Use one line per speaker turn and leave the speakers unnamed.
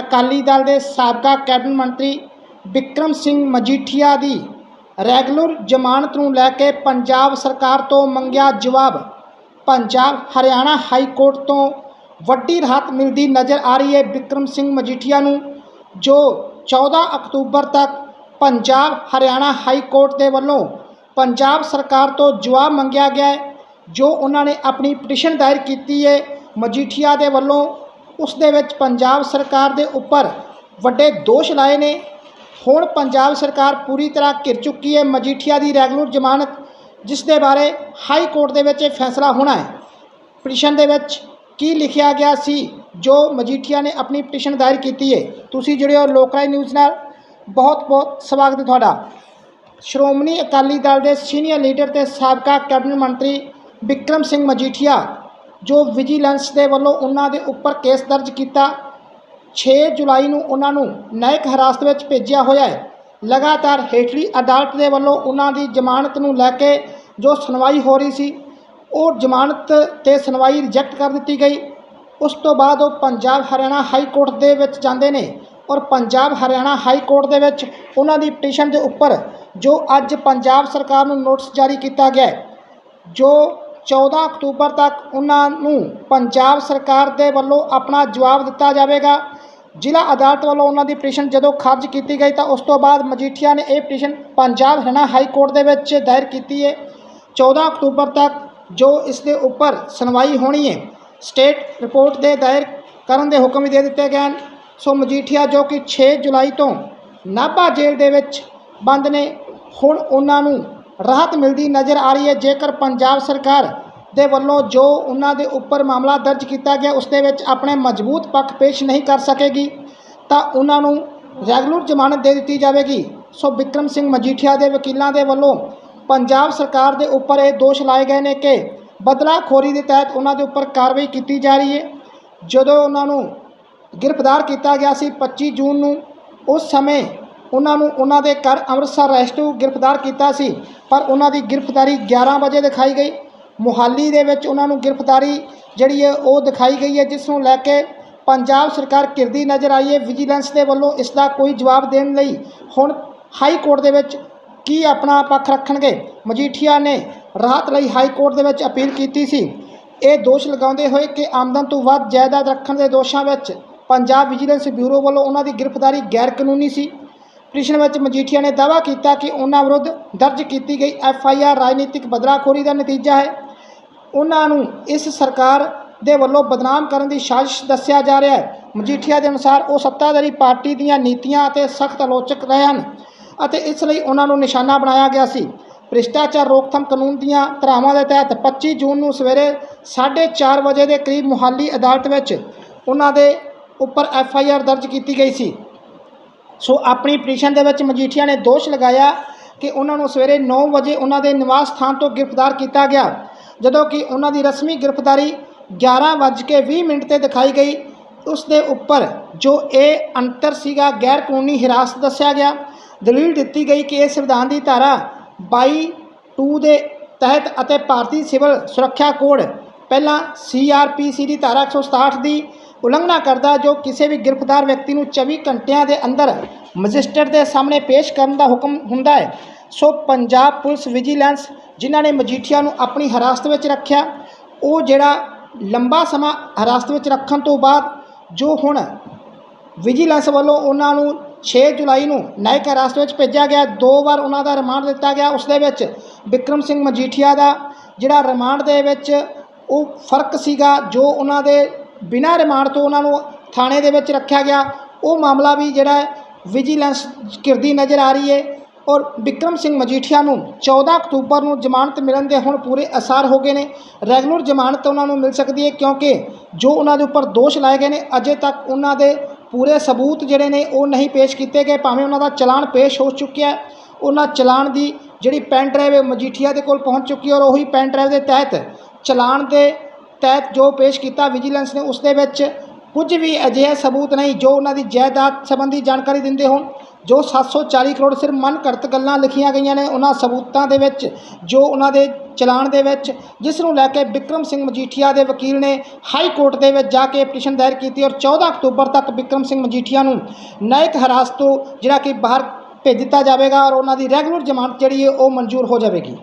ਅਕਾਲੀ ਦਲ ਦੇ ਸਾਬਕਾ ਕੈਬਨਿਟ ਮੰਤਰੀ ਵਿਕਰਮ ਸਿੰਘ ਮਜੀਠੀਆ ਦੀ ਰੈਗੂਲਰ ਜ਼ਮਾਨਤ ਨੂੰ ਲੈ ਕੇ ਪੰਜਾਬ ਸਰਕਾਰ ਤੋਂ ਮੰਗਿਆ ਜਵਾਬ। ਪੰਜਾਬ ਹਰਿਆਣਾ ਹਾਈ ਕੋਰਟ ਤੋਂ ਵੱਡੀ ਰਾਹਤ ਮਿਲਦੀ ਨਜ਼ਰ ਆ ਰਹੀ ਹੈ ਵਿਕਰਮ ਸਿੰਘ ਮਜੀਠੀਆ ਨੂੰ, ਜੋ 14 ਅਕਤੂਬਰ ਤੱਕ ਪੰਜਾਬ ਹਰਿਆਣਾ ਹਾਈ ਕੋਰਟ ਦੇ ਵੱਲੋਂ ਪੰਜਾਬ ਸਰਕਾਰ ਤੋਂ ਜਵਾਬ ਮੰਗਿਆ ਗਿਆ ਜੋ ਉਹਨਾਂ ਨੇ ਆਪਣੀ ਪਟੀਸ਼ਨ ਦਾਇਰ ਕੀਤੀ ਹੈ ਮਜੀਠੀਆ ਦੇ ਵੱਲੋਂ ਉਸ ਦੇ ਵਿੱਚ ਪੰਜਾਬ ਸਰਕਾਰ ਦੇ ਉੱਪਰ ਵੱਡੇ ਦੋਸ਼ ਲਾਏ ਨੇ। ਹੁਣ ਪੰਜਾਬ ਸਰਕਾਰ ਪੂਰੀ ਤਰ੍ਹਾਂ ਘਿਰ ਚੁੱਕੀ ਹੈ ਮਜੀਠੀਆ ਦੀ ਰੈਗੂਲਰ ਜ਼ਮਾਨਤ, ਜਿਸ ਦੇ ਬਾਰੇ ਹਾਈ ਕੋਰਟ ਦੇ ਵਿੱਚ ਇਹ ਫੈਸਲਾ ਹੋਣਾ ਹੈ। ਪਟੀਸ਼ਨ ਦੇ ਵਿੱਚ ਕੀ ਲਿਖਿਆ ਗਿਆ ਸੀ, ਜੋ ਮਜੀਠੀਆ ਨੇ ਆਪਣੀ ਪਟੀਸ਼ਨ ਦਾਇਰ ਕੀਤੀ ਹੈ, ਤੁਸੀਂ ਜੁੜੇ ਹੋ ਲੋਕਰਾਈ ਨਿਊਜ਼ ਨਾਲ। ਬਹੁਤ ਬਹੁਤ ਸਵਾਗਤ ਹੈ ਤੁਹਾਡਾ। ਸ਼੍ਰੋਮਣੀ ਅਕਾਲੀ ਦਲ ਦੇ ਸੀਨੀਅਰ ਲੀਡਰ ਤੇ ਸਾਬਕਾ ਕੈਬਨਿਟ ਮੰਤਰੀ ਵਿਕਰਮ ਸਿੰਘ ਮਜੀਠੀਆ ਜੋ ਵਿਜੀਲੈਂਸ ਦੇ ਵੱਲੋਂ ਉਹਨਾਂ ਦੇ ਉੱਪਰ ਕੇਸ ਦਰਜ ਕੀਤਾ 6 ਜੁਲਾਈ ਨੂੰ ਉਹਨਾਂ ਨੂੰ ਨਾਇਕ ਹਿਰਾਸਤ ਵਿੱਚ ਭੇਜਿਆ ਹੋਇਆ ਹੈ। ਲਗਾਤਾਰ ਹੇਠਲੀ ਅਦਾਲਤ ਦੇ ਵੱਲੋਂ ਉਹਨਾਂ ਦੀ ਜ਼ਮਾਨਤ ਨੂੰ ਲੈ ਕੇ ਜੋ ਸੁਣਵਾਈ ਹੋ ਰਹੀ ਸੀ, ਉਹ ਜ਼ਮਾਨਤ ਤੇ ਸੁਣਵਾਈ ਰਿਜੈਕਟ ਕਰ ਦਿੱਤੀ ਗਈ। ਉਸ ਤੋਂ ਬਾਅਦ ਉਹ ਪੰਜਾਬ ਹਰਿਆਣਾ ਹਾਈ ਕੋਰਟ ਦੇ ਵਿੱਚ ਜਾਂਦੇ ਨੇ ਔਰ ਪੰਜਾਬ ਹਰਿਆਣਾ ਹਾਈ ਕੋਰਟ ਦੇ ਵਿੱਚ ਉਹਨਾਂ ਦੀ ਪਟੀਸ਼ਨ ਦੇ ਉੱਪਰ ਜੋ ਅੱਜ ਪੰਜਾਬ ਸਰਕਾਰ ਨੂੰ ਨੋਟਿਸ ਜਾਰੀ ਕੀਤਾ ਗਿਆ ਜੋ 14 ਅਕਤੂਬਰ ਤੱਕ ਉਹਨਾਂ ਨੂੰ ਪੰਜਾਬ ਸਰਕਾਰ ਦੇ ਵੱਲੋਂ ਆਪਣਾ ਜਵਾਬ ਦਿੱਤਾ ਜਾਵੇਗਾ। ਜ਼ਿਲ੍ਹਾ ਅਦਾਲਤ ਵੱਲੋਂ ਉਹਨਾਂ ਦੀ ਪਟੀਸ਼ਨ ਜਦੋਂ ਖਾਰਜ ਕੀਤੀ ਗਈ ਤਾਂ ਉਸ ਤੋਂ ਬਾਅਦ ਮਜੀਠੀਆ ਨੇ ਇਹ petition Punjab Haryana high court ਦੇ ਵਿੱਚ ਦਾਇਰ ਕੀਤੀ ਹੈ 14 ਅਕਤੂਬਰ ਤੱਕ ਜੋ ਇਸ ਦੇ ਉੱਪਰ ਸੁਣਵਾਈ ਹੋਣੀ ਹੈ ਸਟੇਟ ਰਿਪੋਰਟ ਦੇ ਦਾਇਰ ਕਰਨ ਦੇ ਹੁਕਮ ਵੀ ਦੇ ਦਿੱਤੇ ਗਏ ਹਨ। ਸੋ ਮਜੀਠੀਆ ਜੋ ਕਿ 6 ਜੁਲਾਈ ਤੋਂ ਨਾਭਾ ਜੇਲ੍ਹ ਦੇ ਵਿੱਚ ਬੰਦ ਨੇ, ਹੁਣ ਉਹਨਾਂ ਨੂੰ ਰਾਹਤ ਮਿਲਦੀ ਨਜ਼ਰ ਆ ਰਹੀ ਹੈ। ਜੇਕਰ ਪੰਜਾਬ ਸਰਕਾਰ ਦੇ ਵੱਲੋਂ ਜੋ ਉਹਨਾਂ ਦੇ ਉੱਪਰ ਮਾਮਲਾ ਦਰਜ ਕੀਤਾ ਗਿਆ, ਉਸ ਦੇ ਵਿੱਚ ਆਪਣੇ ਮਜ਼ਬੂਤ ਪੱਖ ਪੇਸ਼ ਨਹੀਂ ਕਰ ਸਕੇਗੀ, ਤਾਂ ਉਹਨਾਂ ਨੂੰ ਰੈਗੂਲਰ ਜ਼ਮਾਨਤ ਦੇ ਦਿੱਤੀ ਜਾਵੇਗੀ। ਸੋ ਵਿਕਰਮ ਸਿੰਘ ਮਜੀਠੀਆ ਦੇ ਵਕੀਲਾਂ ਦੇ ਵੱਲੋਂ ਪੰਜਾਬ ਸਰਕਾਰ ਦੇ ਉੱਪਰ ਇਹ ਦੋਸ਼ ਲਾਏ ਗਏ ਨੇ ਕਿ ਬਦਲਾਖੋਰੀ ਦੇ ਤਹਿਤ ਉਹਨਾਂ ਦੇ ਉੱਪਰ ਕਾਰਵਾਈ ਕੀਤੀ ਜਾ ਰਹੀ ਹੈ। ਜਦੋਂ ਉਹਨਾਂ ਨੂੰ ਗ੍ਰਿਫਤਾਰ ਕੀਤਾ ਗਿਆ ਸੀ 25 ਜੂਨ ਨੂੰ, ਉਸ ਸਮੇਂ ਉਹਨਾਂ ਨੂੰ ਉਹਨਾਂ ਦੇ ਘਰ ਅੰਮ੍ਰਿਤਸਰ ਰੈਸਟੂ ਗ੍ਰਿਫਤਾਰ ਕੀਤਾ ਸੀ, ਪਰ ਉਹਨਾਂ ਦੀ ਗ੍ਰਿਫਤਾਰੀ 11 ਵਜੇ ਦਿਖਾਈ ਗਈ। ਮੁਹਾਲੀ ਦੇ ਵਿੱਚ ਉਹਨਾਂ ਨੂੰ ਗ੍ਰਿਫਤਾਰੀ ਜਿਹੜੀ ਹੈ ਉਹ ਦਿਖਾਈ ਗਈ ਹੈ, ਜਿਸ ਨੂੰ ਲੈ ਕੇ ਪੰਜਾਬ ਸਰਕਾਰ ਕਿਰਦੀ ਨਜ਼ਰ ਆਈ ਹੈ। ਵਿਜੀਲੈਂਸ ਦੇ ਵੱਲੋਂ ਇਸ ਦਾ ਕੋਈ ਜਵਾਬ ਦੇਣ ਲਈ ਹੁਣ ਹਾਈ ਕੋਰਟ ਦੇ ਵਿੱਚ ਕੀ ਆਪਣਾ ਪੱਖ ਰੱਖਣਗੇ? ਮਜੀਠੀਆ ਨੇ ਰਾਹਤ ਲਈ ਹਾਈ ਕੋਰਟ ਦੇ ਵਿੱਚ ਅਪੀਲ ਕੀਤੀ ਸੀ। ਇਹ ਦੋਸ਼ ਲਗਾਉਂਦੇ ਹੋਏ ਕਿ ਆਮਦਨ ਤੋਂ ਵੱਧ ਜਾਇਦਾਦ ਰੱਖਣ ਦੇ ਦੋਸ਼ਾਂ ਵਿੱਚ ਪੰਜਾਬ ਵਿਜੀਲੈਂਸ ਬਿਊਰੋ ਵੱਲੋਂ ਉਹਨਾਂ ਦੀ ਗ੍ਰਿਫਤਾਰੀ ਗੈਰ ਕਾਨੂੰਨੀ ਸੀ। ਪਟੀਸ਼ਨ ਵਿੱਚ ਮਜੀਠੀਆ ਨੇ ਦਾਅਵਾ ਕੀਤਾ ਕਿ ਉਹਨਾਂ ਵਿਰੁੱਧ ਦਰਜ ਕੀਤੀ ਗਈ ਐਫ ਆਈ ਆਰ ਰਾਜਨੀਤਿਕ ਬਦਲਾਖੋਰੀ ਦਾ ਨਤੀਜਾ ਹੈ। ਉਹਨਾਂ ਨੂੰ ਇਸ ਸਰਕਾਰ ਦੇ ਵੱਲੋਂ ਬਦਨਾਮ ਕਰਨ ਦੀ ਸਾਜ਼ਿਸ਼ ਦੱਸਿਆ ਜਾ ਰਿਹਾ ਹੈ। ਮਜੀਠੀਆ ਦੇ ਅਨੁਸਾਰ ਉਹ ਸੱਤਾਧਾਰੀ ਪਾਰਟੀ ਦੀਆਂ ਨੀਤੀਆਂ ਅਤੇ ਸਖਤ ਆਲੋਚਕ ਰਹੇ ਹਨ ਅਤੇ ਇਸ ਲਈ ਉਹਨਾਂ ਨੂੰ ਨਿਸ਼ਾਨਾ ਬਣਾਇਆ ਗਿਆ ਸੀ। ਭ੍ਰਿਸ਼ਟਾਚਾਰ ਰੋਕਥਾਮ ਕਾਨੂੰਨ ਦੀਆਂ ਧਾਰਾਵਾਂ ਦੇ ਤਹਿਤ 25 ਜੂਨ ਨੂੰ ਸਵੇਰੇ 4:30 ਵਜੇ ਦੇ ਕਰੀਬ ਮੁਹਾਲੀ ਅਦਾਲਤ ਵਿੱਚ ਉਹਨਾਂ ਦੇ ਉੱਪਰ ਐਫ ਆਈ ਆਰ ਦਰਜ ਕੀਤੀ ਗਈ ਸੀ। ਸੋ ਆਪਣੀ ਪਟੀਸ਼ਨ ਦੇ ਵਿੱਚ ਮਜੀਠੀਆ ਨੇ ਦੋਸ਼ ਲਗਾਇਆ ਕਿ ਉਹਨਾਂ ਨੂੰ ਸਵੇਰੇ 9 ਵਜੇ ਉਹਨਾਂ ਦੇ ਨਿਵਾਸ ਸਥਾਨ ਤੋਂ ਗ੍ਰਿਫਤਾਰ ਕੀਤਾ ਗਿਆ, ਜਦੋਂ ਕਿ ਉਹਨਾਂ ਦੀ ਰਸਮੀ ਗ੍ਰਿਫਤਾਰੀ 11:20 ਮਿੰਟ ਤੇ ਦਿਖਾਈ ਗਈ। ਉਸ ਦੇ ਉੱਪਰ ਜੋ ਇਹ ਅੰਤਰ ਸੀਗਾ ਗੈਰ ਕਾਨੂੰਨੀ ਹਿਰਾਸਤ ਦੱਸਿਆ ਗਿਆ। ਦਲੀਲ ਦਿੱਤੀ ਗਈ ਕਿ ਇਹ ਸੰਵਿਧਾਨ ਦੀ ਧਾਰਾ 22 2 ਦੇ ਤਹਿਤ ਅਤੇ ਭਾਰਤੀ ਸਿਵਲ ਸੁਰੱਖਿਆ ਕੋਡ, ਪਹਿਲਾਂ ਸੀਆਰਪੀਸੀ ਦੀ ਧਾਰਾ 167 ਦੀ ਉਲੰਘਣਾ ਕਰਦਾ ਜੋ ਕਿਸੇ ਵੀ ਗ੍ਰਿਫਤਾਰ ਵਿਅਕਤੀ ਨੂੰ 24 ਘੰਟਿਆਂ ਦੇ ਅੰਦਰ ਮਜਿਸਟਰੇਟ ਦੇ ਸਾਹਮਣੇ ਪੇਸ਼ ਕਰਨ ਦਾ ਹੁਕਮ ਹੁੰਦਾ ਹੈ। ਸੋ ਪੰਜਾਬ ਪੁਲਿਸ ਵਿਜੀਲੈਂਸ, ਜਿਨ੍ਹਾਂ ਨੇ ਮਜੀਠੀਆ ਨੂੰ ਆਪਣੀ ਹਿਰਾਸਤ ਵਿੱਚ ਰੱਖਿਆ, ਉਹ ਜਿਹੜਾ ਲੰਬਾ ਸਮਾਂ ਹਿਰਾਸਤ ਵਿੱਚ ਰੱਖਣ ਤੋਂ ਬਾਅਦ ਜੋ ਹੁਣ ਵਿਜੀਲੈਂਸ ਵੱਲੋਂ ਉਹਨਾਂ ਨੂੰ 6 ਜੁਲਾਈ ਨੂੰ ਨਾਇਕ ਹਿਰਾਸਤ ਵਿੱਚ ਭੇਜਿਆ ਗਿਆ, ਦੋ ਵਾਰ ਉਹਨਾਂ ਦਾ ਰਿਮਾਂਡ ਦਿੱਤਾ ਗਿਆ। ਉਸ ਦੇ ਵਿੱਚ ਵਿਕਰਮ ਸਿੰਘ ਮਜੀਠੀਆ ਦਾ ਜਿਹੜਾ ਰਿਮਾਂਡ ਦੇ ਵਿੱਚ ਉਹ ਫ਼ਰਕ ਸੀਗਾ, ਜੋ ਉਹਨਾਂ ਦੇ ਬਿਨਾਂ ਰਿਮਾਂਡ ਤੋਂ ਉਹਨਾਂ ਨੂੰ ਥਾਣੇ ਦੇ ਵਿੱਚ ਰੱਖਿਆ ਗਿਆ। ਉਹ ਮਾਮਲਾ ਵੀ ਜਿਹੜਾ ਵਿਜੀਲੈਂਸ ਕਿਰਦੀ ਨਜ਼ਰ ਆ ਰਹੀ ਹੈ ਔਰ ਵਿਕਰਮ ਸਿੰਘ ਮਜੀਠੀਆ ਨੂੰ 14 ਅਕਤੂਬਰ ਨੂੰ ਜ਼ਮਾਨਤ ਮਿਲਣ ਦੇ ਹੁਣ ਪੂਰੇ ਅਸਾਰ ਹੋ ਗਏ ਨੇ। ਰੈਗੂਲਰ ਜ਼ਮਾਨਤ ਉਹਨਾਂ ਨੂੰ ਮਿਲ ਸਕਦੀ ਹੈ ਕਿਉਂਕਿ ਜੋ ਉਹਨਾਂ ਦੇ ਉੱਪਰ ਦੋਸ਼ ਲਾਏ ਗਏ ਨੇ, ਅਜੇ ਤੱਕ ਉਹਨਾਂ ਦੇ ਪੂਰੇ ਸਬੂਤ ਜਿਹੜੇ ਨੇ ਉਹ ਨਹੀਂ ਪੇਸ਼ ਕੀਤੇ ਗਏ। ਭਾਵੇਂ ਉਹਨਾਂ ਦਾ ਚਲਾਨ ਪੇਸ਼ ਹੋ ਚੁੱਕਿਆ ਉਹਨਾਂ ਚਲਾਨ ਦੀ ਜਿਹੜੀ ਪੈਨ ਡਰਾਈਵ ਮਜੀਠੀਆ ਦੇ ਕੋਲ ਪਹੁੰਚ ਚੁੱਕੀ ਹੈ ਔਰ ਉਹੀ ਪੈਨ ਡਰਾਈਵ ਦੇ ਤਹਿਤ ਚਲਾਨ ਦੇ ਤਹਿਤ ਜੋ ਪੇਸ਼ ਕੀਤਾ ਵਿਜੀਲੈਂਸ ਨੇ, ਉਸ ਦੇ ਵਿੱਚ ਕੁਝ ਵੀ ਅਜਿਹੇ ਸਬੂਤ ਨਹੀਂ ਜੋ ਉਹਨਾਂ ਦੀ ਜਾਇਦਾਦ ਸੰਬੰਧੀ ਜਾਣਕਾਰੀ ਦਿੰਦੇ ਹੋਣ, ਜੋ 740 ਕਰੋੜ ਸਿਰਫ ਮਨ ਘੜਤ ਗੱਲਾਂ ਲਿਖੀਆਂ ਗਈਆਂ ਨੇ, ਉਹਨਾਂ ਸਬੂਤਾਂ ਦੇ ਵਿੱਚ, ਜੋ ਉਹਨਾਂ ਦੇ ਚਲਾਨ ਦੇ ਵਿੱਚ, ਜਿਸ ਨੂੰ ਲੈ ਕੇ ਵਿਕਰਮ ਸਿੰਘ ਮਜੀਠੀਆ ਦੇ ਵਕੀਲ ਨੇ ਹਾਈ ਕੋਰਟ ਦੇ ਵਿੱਚ ਜਾ ਕੇ ਪਟੀਸ਼ਨ ਦਾਇਰ ਕੀਤੀ ਔਰ 14 ਅਕਤੂਬਰ ਤੱਕ ਵਿਕਰਮ ਸਿੰਘ ਮਜੀਠੀਆ ਨੂੰ ਨਾਇਕ ਹਿਰਾਸਤ ਤੋਂ ਜਿਹੜਾ ਕਿ ਬਾਹਰ ਭੇਜ ਦਿੱਤਾ ਜਾਵੇਗਾ ਔਰ ਉਹਨਾਂ ਦੀ ਰੈਗੂਲਰ ਜ਼ਮਾਨਤ ਜਿਹੜੀ ਹੈ, ਉਹ ਮਨਜ਼ੂਰ ਹੋ ਜਾਵੇਗੀ।